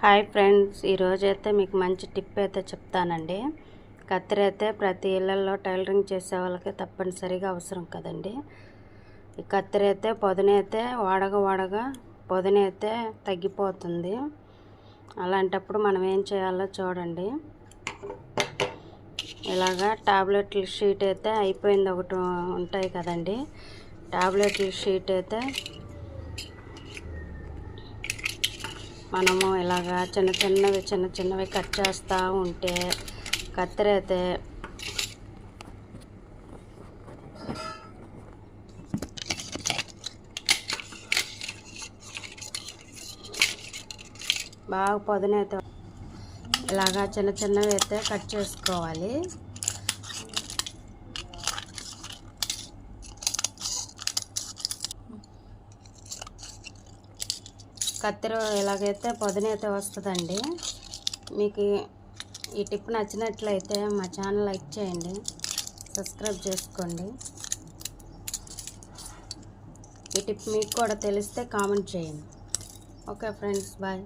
Hi friends ఈరోజు అయితే మీకు మంచి టిప్ అయితే చెప్తానండి. కత్తిరి అయితే ప్రతి ఇళ్ళల్లో టైలరింగ్ చేసే వాళ్ళకి తప్పనిసరిగా అవసరం కదండి. ఈ కత్తిరి అయితే పొదనైతే వాడగా వాడగా పొదనైతే తగ్గిపోతుంది. అలాంటప్పుడు మనం ఏం చేయాలో చూడండి. ఇలాగా టాబ్లెట్ల షీట్ అయితే అయిపోయింది ఒకటి ఉంటాయి కదండి. టాబ్లెట్ల షీట్ అయితే మనము ఇలాగా చిన్న చిన్నవి చిన్న చిన్నవి కట్ చేస్తూ ఉంటే కత్తెర అయితే బాగా పొదనైతే ఇలాగా చిన్న చిన్నవి అయితే కట్ చేసుకోవాలి. కత్తెర ఎలాగైతే పొదనైతే వస్తుందండి మీకు ఈ టిప్ నచ్చినట్లయితే మా ఛానల్ లైక్ చేయండి సబ్స్క్రైబ్ చేసుకోండి. ఈ టిప్ మీకు కూడా తెలిస్తే కామెంట్ చేయండి. Okay friends bye.